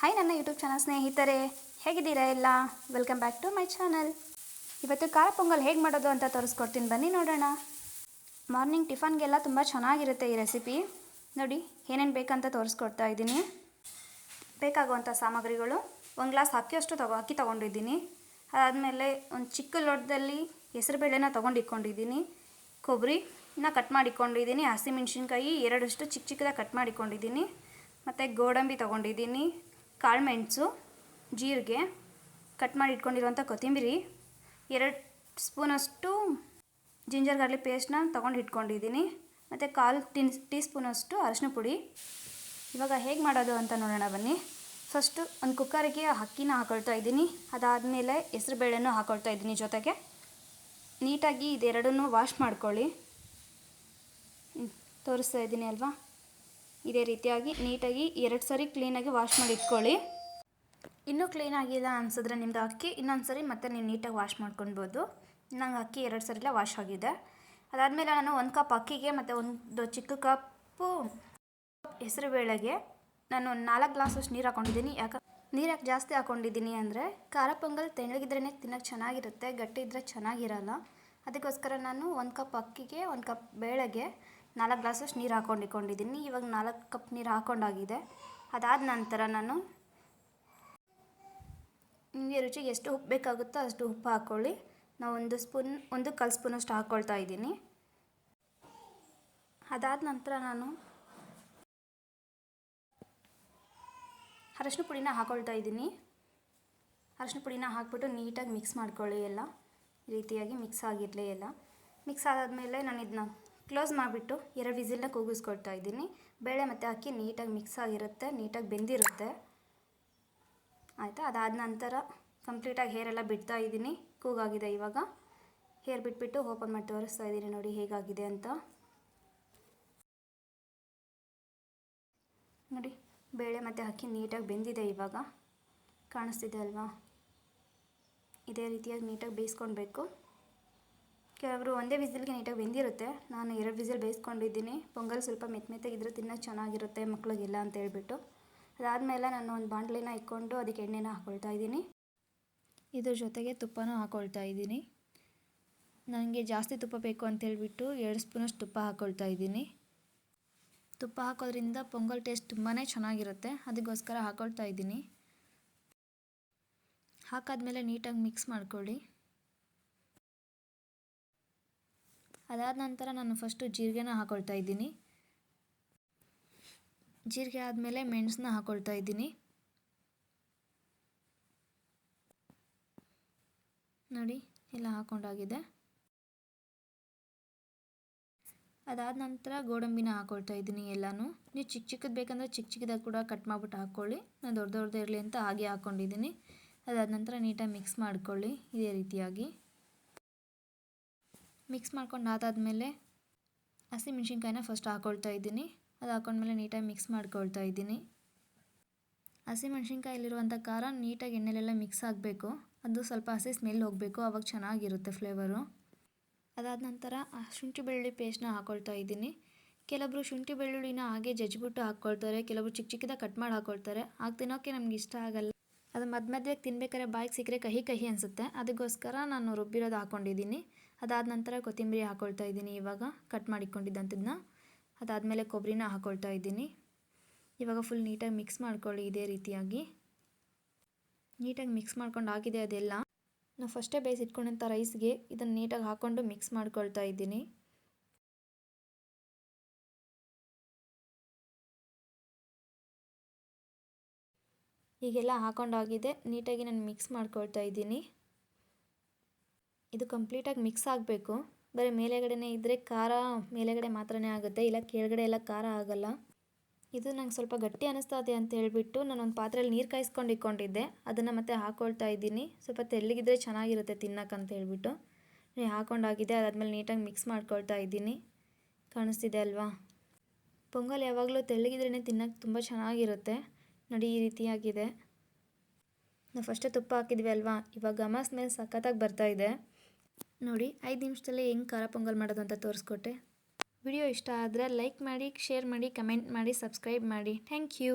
Hi ನನ್ನ YouTube channel ಸ್ನೇಹಿತರೆ. ಹೇಗಿದ್ದೀರಾ ಎಲ್ಲ? Welcome back to my channel ಇವತ್ತು ಖಾರ ಪೊಂಗಲ್ ಹೇಗೆ ಮಾಡೋದು ಅಂತ ತೋರಿಸ್ಕೊಡ್ತೀನಿ. ಬನ್ನಿ ನೋಡೋಣ. ಮಾರ್ನಿಂಗ್ ಟಿಫನ್ಗೆಲ್ಲ ತುಂಬ ಚೆನ್ನಾಗಿರುತ್ತೆ ಈ ರೆಸಿಪಿ ನೋಡಿ, ಏನೇನು ಬೇಕಂತ ತೋರಿಸ್ಕೊಡ್ತಾ ಇದ್ದೀನಿ. ಬೇಕಾಗುವಂಥ ಸಾಮಗ್ರಿಗಳು. ಒಂದು ಗ್ಲಾಸ್ ಅಕ್ಕಿಯಷ್ಟು ತಗೋ ಅಕ್ಕಿ ತೊಗೊಂಡಿದ್ದೀನಿ. ಅದಾದಮೇಲೆ ಒಂದು ಚಿಕ್ಕ ಲೋಟದಲ್ಲಿ ಹೆಸರುಬೇಳೆನ ತೊಗೊಂಡು ಇಟ್ಕೊಂಡಿದ್ದೀನಿ ಕೊಬ್ಬರಿನ ಕಟ್ ಮಾಡಿಕೊಂಡಿದ್ದೀನಿ ಹಸಿಮೆಣ್ಸಿನ್ಕಾಯಿ ಎರಡಷ್ಟು ಚಿಕ್ಕ ಚಿಕ್ಕದಾಗ ಕಟ್ ಮಾಡಿಕೊಂಡಿದ್ದೀನಿ ಮತ್ತು ಗೋಡಂಬಿ ತೊಗೊಂಡಿದ್ದೀನಿ. ಕಾಳುಮೆಣಸು ಜೀರಿಗೆ ಕಟ್ ಮಾಡಿ ಇಟ್ಕೊಂಡಿರುವಂಥ ಕೊತ್ತಂಬರಿ, ಎರಡು ಸ್ಪೂನಷ್ಟು ಜಿಂಜರ್ ಗಾರ್ಲಿಕ್ ಪೇಸ್ಟ್ನ ತೊಗೊಂಡು ಇಟ್ಕೊಂಡಿದ್ದೀನಿ. ಮತ್ತು ಕಾಲು ಟೀನ್ ಟೀ ಸ್ಪೂನಷ್ಟು ಅರಶಿನ ಪುಡಿ. ಇವಾಗ ಹೇಗೆ ಮಾಡೋದು ಅಂತ ನೋಡೋಣ ಬನ್ನಿ. ಫಸ್ಟು ಒಂದು ಕುಕ್ಕರಿಗೆ ಅಕ್ಕಿನ ಹಾಕೊಳ್ತಾ ಇದ್ದೀನಿ. ಅದಾದಮೇಲೆ ಹೆಸರುಬೇಳೆನೂ ಹಾಕೊಳ್ತಾ ಇದ್ದೀನಿ ಜೊತೆಗೆ. ನೀಟಾಗಿ ಇದೆರಡನ್ನೂ ವಾಶ್ ಮಾಡ್ಕೊಳ್ಳಿ. ತೋರಿಸ್ತಾ ಇದ್ದೀನಿ ಅಲ್ವಾ? ಇದೇ ರೀತಿಯಾಗಿ ನೀಟಾಗಿ ಎರಡು ಸರಿ ಕ್ಲೀನಾಗಿ ವಾಶ್ ಮಾಡಿ ಇಟ್ಕೊಳ್ಳಿ. ಇನ್ನೂ ಕ್ಲೀನ್ ಆಗಿಲ್ಲ ಅನ್ಸಿದ್ರೆ ನಿಮ್ದು ಅಕ್ಕಿ, ಇನ್ನೊಂದು ಸರಿ ಮತ್ತೆ ನೀವು ನೀಟಾಗಿ ವಾಶ್ ಮಾಡ್ಕೊಳ್ಬೋದು. ನಂಗೆ ಅಕ್ಕಿ ಎರಡು ಸರಿಲ್ಲ ವಾಶ್ ಆಗಿದೆ. ಅದಾದಮೇಲೆ ನಾನು ಒಂದು ಕಪ್ ಅಕ್ಕಿಗೆ ಮತ್ತು ಒಂದು ಚಿಕ್ಕ ಕಪ್ಪು ಹೆಸರು ಬೇಳೆಗೆ ನಾನು ನಾಲ್ಕು ಗ್ಲಾಸಷ್ಟು ನೀರು ಹಾಕೊಂಡಿದ್ದೀನಿ. ಯಾಕೆ ನೀರು ಯಾಕೆ ಜಾಸ್ತಿ ಹಾಕೊಂಡಿದ್ದೀನಿ ಅಂದರೆ ಖಾರ ಪೊಂಗಲ್ ತೆಳ್ಳಗಿದ್ರೇ ತಿನ್ನೋಕ್ಕೆ ಚೆನ್ನಾಗಿರುತ್ತೆ, ಗಟ್ಟಿ ಇದ್ದರೆ ಚೆನ್ನಾಗಿರಲ್ಲ. ಅದಕ್ಕೋಸ್ಕರ ನಾನು ಒಂದು ಕಪ್ ಅಕ್ಕಿಗೆ, ಒಂದು ಕಪ್ ಬೇಳೆಗೆ ನಾಲ್ಕು ಗ್ಲಾಸಷ್ಟು ನೀರು ಹಾಕೊಂಡಿಕೊಂಡಿದ್ದೀನಿ. ಇವಾಗ ನಾಲ್ಕು ಕಪ್ ನೀರು ಹಾಕೊಂಡಾಗಿದೆ. ಅದಾದ ನಂತರ ನಾನು ನಿಮಗೆ ರುಚಿಗೆ ಎಷ್ಟು ಉಪ್ಪು ಬೇಕಾಗುತ್ತೋ ಅಷ್ಟು ಉಪ್ಪು ಹಾಕ್ಕೊಳ್ಳಿ ನಾವು ಒಂದು ಸ್ಪೂನ್, ಒಂದು ಕಾಲು ಸ್ಪೂನಷ್ಟು ಹಾಕ್ಕೊಳ್ತಾ ಇದ್ದೀನಿ. ಅದಾದ ನಂತರ ನಾನು ಅರಶಿನ ಪುಡಿನ ಹಾಕ್ಕೊಳ್ತಾ ಇದ್ದೀನಿ. ಅರಶಿನ ಪುಡಿನ ಹಾಕ್ಬಿಟ್ಟು ನೀಟಾಗಿ ಮಿಕ್ಸ್ ಮಾಡ್ಕೊಳ್ಳಿ ಎಲ್ಲ. ರೀತಿಯಾಗಿ ಮಿಕ್ಸ್ ಆಗಿರಲಿ ಎಲ್ಲ. ಮಿಕ್ಸ್ ಆದಮೇಲೆ ನಾನು ಇದನ್ನ ಕ್ಲೋಸ್ ಮಾಡಿಬಿಟ್ಟು ಎರಡು ವಿಸಿಲ್ನ ಕೂಗಿಸ್ಕೊಳ್ತಾ ಇದ್ದೀನಿ. ಬೇಳೆ ಮತ್ತು ಅಕ್ಕಿ ನೀಟಾಗಿ ಮಿಕ್ಸ್ ಆಗಿರುತ್ತೆ, ನೀಟಾಗಿ ಬೆಂದಿರುತ್ತೆ. ಆಯಿತಾ? ಅದಾದ ನಂತರ ಕಂಪ್ಲೀಟಾಗಿ ಹೇರೆಲ್ಲ ಬಿಡ್ತಾ ಇದ್ದೀನಿ. ಕೂಗಾಗಿದೆ ಇವಾಗ. ಹೇರ್ ಬಿಟ್ಬಿಟ್ಟು ಓಪನ್ ಮಾಡಿ ತೋರಿಸ್ತಾ ಇದ್ದೀನಿ ನೋಡಿ ಹೇಗಾಗಿದೆ ಅಂತ. ನೋಡಿ, ಬೇಳೆ ಮತ್ತು ಅಕ್ಕಿ ನೀಟಾಗಿ ಬೆಂದಿದೆ ಇವಾಗ. ಕಾಣಿಸ್ತಿದೆ ಅಲ್ವಾ? ಇದೇ ರೀತಿಯಾಗಿ ನೀಟಾಗಿ ಬೇಯಿಸ್ಕೊಳ್ಬೇಕು. ಕೆಲವರು ಒಂದೇ ವಿಸಿಲ್ಗೆ ನೀಟಾಗಿ ಬೆಂದಿರುತ್ತೆ. ನಾನು ಎರಡು ವಿಸಿಲ್ ಬೇಯಿಸ್ಕೊಂಡಿದ್ದೀನಿ. ಪೊಂಗಲ್ ಸ್ವಲ್ಪ ಮೆತ್ತ ಮೆತ್ತಗಿದ್ರೆ ತಿನ್ನೋದು ಚೆನ್ನಾಗಿರುತ್ತೆ ಮಕ್ಳಿಗೆಲ್ಲ ಅಂತ ಹೇಳ್ಬಿಟ್ಟು. ಅದಾದಮೇಲೆ ನಾನು ಒಂದು ಬಾಂಡ್ಲಿನ ಇಟ್ಕೊಂಡು ಅದಕ್ಕೆ ಎಣ್ಣೆನ ಹಾಕ್ಕೊಳ್ತಾ ಇದ್ದೀನಿ. ಇದ್ರ ಜೊತೆಗೆ ತುಪ್ಪನೂ ಹಾಕ್ಕೊಳ್ತಾ ಇದ್ದೀನಿ. ನನಗೆ ಜಾಸ್ತಿ ತುಪ್ಪ ಬೇಕು ಅಂತ ಹೇಳಿಬಿಟ್ಟು ಎರಡು ಸ್ಪೂನಷ್ಟು ತುಪ್ಪ ಹಾಕ್ಕೊಳ್ತಾ ಇದ್ದೀನಿ. ತುಪ್ಪ ಹಾಕೋದ್ರಿಂದ ಪೊಂಗಲ್ ಟೇಸ್ಟ್ ತುಂಬಾ ಚೆನ್ನಾಗಿರುತ್ತೆ. ಅದಕ್ಕೋಸ್ಕರ ಹಾಕ್ಕೊಳ್ತಾ ಇದ್ದೀನಿ. ಹಾಕಾದ್ಮೇಲೆ ನೀಟಾಗಿ ಮಿಕ್ಸ್ ಮಾಡ್ಕೊಳ್ಳಿ. ಅದಾದ ನಂತರ ನಾನು ಫಸ್ಟು ಜೀರಿಗೆನ ಹಾಕ್ಕೊಳ್ತಾ ಇದ್ದೀನಿ. ಜೀರಿಗೆ ಆದಮೇಲೆ ಮೆಣಸನ್ನ ಹಾಕ್ಕೊಳ್ತಾ ಇದ್ದೀನಿ. ನೋಡಿ, ಎಲ್ಲ ಹಾಕೊಂಡಾಗಿದೆ. ಅದಾದ ನಂತರ ಗೋಡಂಬಿನ ಹಾಕೊಳ್ತಾ ಇದ್ದೀನಿ ಎಲ್ಲನೂ. ನೀವು ಚಿಕ್ಕ ಚಿಕ್ಕದು ಬೇಕಂದರೆ ಚಿಕ್ಕ ಚಿಕ್ಕದಾಗಿ ಕೂಡ ಕಟ್ ಮಾಡಿಬಿಟ್ಟು ಹಾಕ್ಕೊಳ್ಳಿ. ನಾನು ದೊಡ್ಡ ದೊಡ್ಡದು ಇರಲಿ ಅಂತ ಹಾಗೆ ಹಾಕ್ಕೊಂಡಿದ್ದೀನಿ ಅದಾದ ನಂತರ ನೀಟಾಗಿ ಮಿಕ್ಸ್ ಮಾಡ್ಕೊಳ್ಳಿ, ಇದೇ ರೀತಿಯಾಗಿ. ಮಿಕ್ಸ್ ಮಾಡ್ಕೊಂಡು ಆದಾದಮೇಲೆ ಹಸಿಮೆಣ್ಸಿನ್ಕಾಯಿನ ಫಸ್ಟ್ ಹಾಕ್ಕೊಳ್ತಾ ಇದ್ದೀನಿ. ಅದು ಹಾಕೊಂಡ್ಮೇಲೆ ನೀಟಾಗಿ ಮಿಕ್ಸ್ ಮಾಡ್ಕೊಳ್ತಾ ಇದ್ದೀನಿ. ಹಸಿಮೆಣ್ಸಿನ್ಕಾಯಲ್ಲಿರುವಂಥ ಖಾರ ನೀಟಾಗಿ ಎಣ್ಣೆಲೆಲ್ಲ ಮಿಕ್ಸ್ ಆಗಬೇಕು. ಅದು ಸ್ವಲ್ಪ ಹಸಿ ಸ್ಮೆಲ್ ಹೋಗಬೇಕು. ಅವಾಗ ಚೆನ್ನಾಗಿರುತ್ತೆ ಫ್ಲೇವರು ಅದಾದ ನಂತರ ಶುಂಠಿ ಬೆಳ್ಳುಳ್ಳಿ ಪೇಸ್ಟ್ನ ಹಾಕ್ಕೊಳ್ತಾ ಇದ್ದೀನಿ. ಕೆಲವರು ಶುಂಠಿ ಬೆಳ್ಳುಳ್ಳಿನ ಹಾಗೆ ಜಜ್ಜಿಬಿಟ್ಟು ಹಾಕ್ಕೊಳ್ತಾರೆ ಕೆಲವರು ಚಿಕ್ಕ ಚಿಕ್ಕದಾಗಿ ಕಟ್ ಮಾಡಿ ಹಾಕ್ಕೊಳ್ತಾರೆ ಆಗ ತಿನ್ನೋಕ್ಕೆ ನಮ್ಗೆ ಇಷ್ಟ ಆಗಲ್ಲ. ಅದು ಮಧ್ಯ ತಿನ್ಬೇಕಾದ್ರೆ ಬಾಯಿಗೆ ಸಿಕ್ಕರೆ ಕಹಿ ಕಹಿ ಅನಿಸುತ್ತೆ. ಅದಕ್ಕೋಸ್ಕರ ನಾನು ರುಬ್ಬಿರೋದು ಹಾಕ್ಕೊಂಡಿದ್ದೀನಿ ಅದಾದ ನಂತರ ಕೊತ್ತಂಬರಿ ಹಾಕ್ಕೊಳ್ತಾ ಇದ್ದೀನಿ ಇವಾಗ. ಕಟ್ ಮಾಡಿಕೊಂಡಿದ್ದಂಥದ್ದನ್ನ ಅದಾದಮೇಲೆ ಕೊಬ್ಬರಿನ ಹಾಕ್ಕೊಳ್ತಾ ಇದ್ದೀನಿ. ಇವಾಗ ಫುಲ್ ನೀಟಾಗಿ ಮಿಕ್ಸ್ ಮಾಡ್ಕೊಳ್ಳಿ ಇದೇ ರೀತಿಯಾಗಿ. ನೀಟಾಗಿ ಮಿಕ್ಸ್ ಮಾಡ್ಕೊಂಡು ಆಗಿದೆ ಅದೆಲ್ಲ. ನಾವು ಫಸ್ಟೇ ಬೇಯಿಸಿಟ್ಕೊಂಡಂಥ ರೈಸ್ಗೆ ಇದನ್ನು ನೀಟಾಗಿ ಹಾಕ್ಕೊಂಡು ಮಿಕ್ಸ್ ಮಾಡ್ಕೊಳ್ತಾ ಇದ್ದೀನಿ. ಈಗೆಲ್ಲ ಹಾಕೊಂಡಾಗಿದೆ ನೀಟಾಗಿ ನಾನು ಮಿಕ್ಸ್ ಮಾಡ್ಕೊಳ್ತಾ ಇದ್ದೀನಿ. ಇದು ಕಂಪ್ಲೀಟಾಗಿ ಮಿಕ್ಸ್ ಆಗಬೇಕು. ಬರೀ ಮೇಲೆಗಡೆನೇ ಇದ್ದರೆ ಖಾರ ಮೇಲೆಗಡೆ ಮಾತ್ರನೇ ಆಗುತ್ತೆ. ಇಲ್ಲ ಕೆಳಗಡೆ ಎಲ್ಲ ಖಾರ ಆಗಲ್ಲ. ಇದು ನಂಗೆ ಸ್ವಲ್ಪ ಗಟ್ಟಿ ಅನ್ನಿಸ್ತಾ ಇದೆ ಅಂತ ಹೇಳಿಬಿಟ್ಟು ನಾನು ಒಂದು ಪಾತ್ರೆಯಲ್ಲಿ ನೀರು ಕಾಯಿಸ್ಕೊಂಡು ಇಟ್ಕೊಂಡಿದ್ದೆ ಅದನ್ನು ಮತ್ತೆ ಹಾಕ್ಕೊಳ್ತಾ ಇದ್ದೀನಿ. ಸ್ವಲ್ಪ ತೆಳ್ಳಗಿದ್ರೆ ಚೆನ್ನಾಗಿರುತ್ತೆ ತಿನ್ನಕ್ಕಂತ ಹೇಳ್ಬಿಟ್ಟು. ನೀ ಹಾಕೊಂಡಾಗಿದೆ, ಅದಾದಮೇಲೆ ನೀಟಾಗಿ ಮಿಕ್ಸ್ ಮಾಡ್ಕೊಳ್ತಾ ಇದ್ದೀನಿ. ಕಾಣಿಸ್ತಿದೆ ಅಲ್ವಾ? ಪೊಂಗಲ್ ಯಾವಾಗಲೂ ತೆಳ್ಳಗಿದ್ರೇ ತಿನ್ನೋಕ್ಕೆ ತುಂಬ ಚೆನ್ನಾಗಿರುತ್ತೆ. ನೋಡಿ, ಈ ರೀತಿಯಾಗಿದೆ. ನಾವು ಫಸ್ಟೇ ತುಪ್ಪ ಹಾಕಿದ್ವಿ ಅಲ್ವಾ? ಇವಾಗ ಘಮ ಸ್ಮೆಲ್ ಸಖತ್ತಾಗಿ ಬರ್ತಾ ಇದೆ. ನೋಡಿ, ಐದು ನಿಮಿಷದಲ್ಲೇ ಹೆಂಗೆ ಖಾರ ಪೊಂಗಲ್ ಮಾಡೋದು ಅಂತ ತೋರಿಸ್ಕೊಟ್ಟೆ. ವಿಡಿಯೋ ಇಷ್ಟ ಆದರೆ ಲೈಕ್ ಮಾಡಿ, ಶೇರ್ ಮಾಡಿ, ಕಮೆಂಟ್ ಮಾಡಿ, ಸಬ್ಸ್ಕ್ರೈಬ್ ಮಾಡಿ. Thank you.